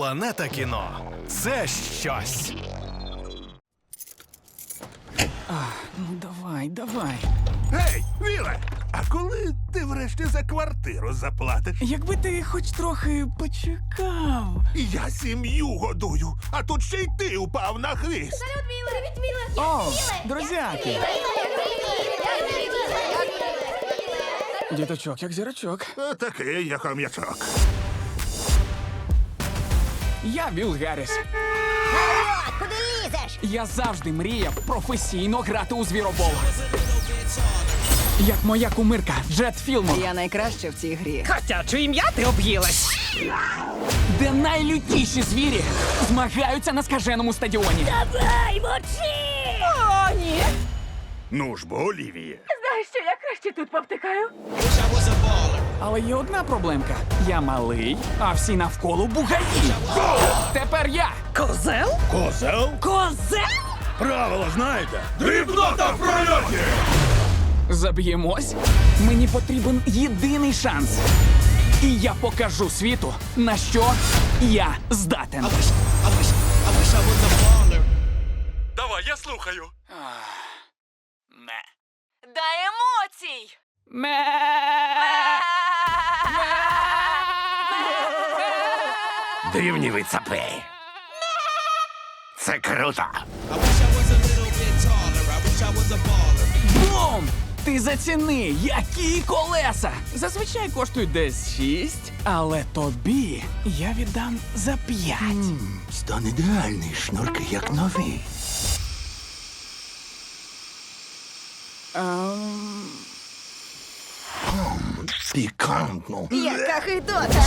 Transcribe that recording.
Планета кіно це щось. Ну давай, давай. Гей, Віле, а коли ти врешті за квартиру заплатиш? Якби ти хоч трохи почекав. Я сім'ю годую, а тут ще й ти упав на хвіст. Салют, Міле! Привіт, Міле! О, друзяки! Діточок, як зірочок. Такий я хом'ячок. Я Вілл Гарріс. Народ, куди лізеш? Я завжди мріяв професійно грати у звіробол. Як моя кумирка Джет Філмор, Я найкраща в цій грі. Котяче ім'я ти об'їлась. де найлютіші звірі змагаються на скаженому стадіоні. Давай, мочи! О, ні. Ну ж бо, Олівіє. Знаєш що, я краще тут повтикаю. Але є одна проблемка: я малий, а всі навколо бугаї. Тепер я. Козел? Козел? Козел? Правила знаєте? Дрібнота в прольоті! Заб'ємось. Мені потрібен єдиний шанс. І я покажу світу, на що я здатен. Давай, я слухаю. Ме. Дай емоцій. Ме. Дивні ви цапи. Це круто. Бум! Ти заціни, які колеса! Зазвичай коштують десь шість, але тобі я віддам за п'ять. Стан ідеальний, шнурки як нові. Ем, Пікантно. Яка хитота!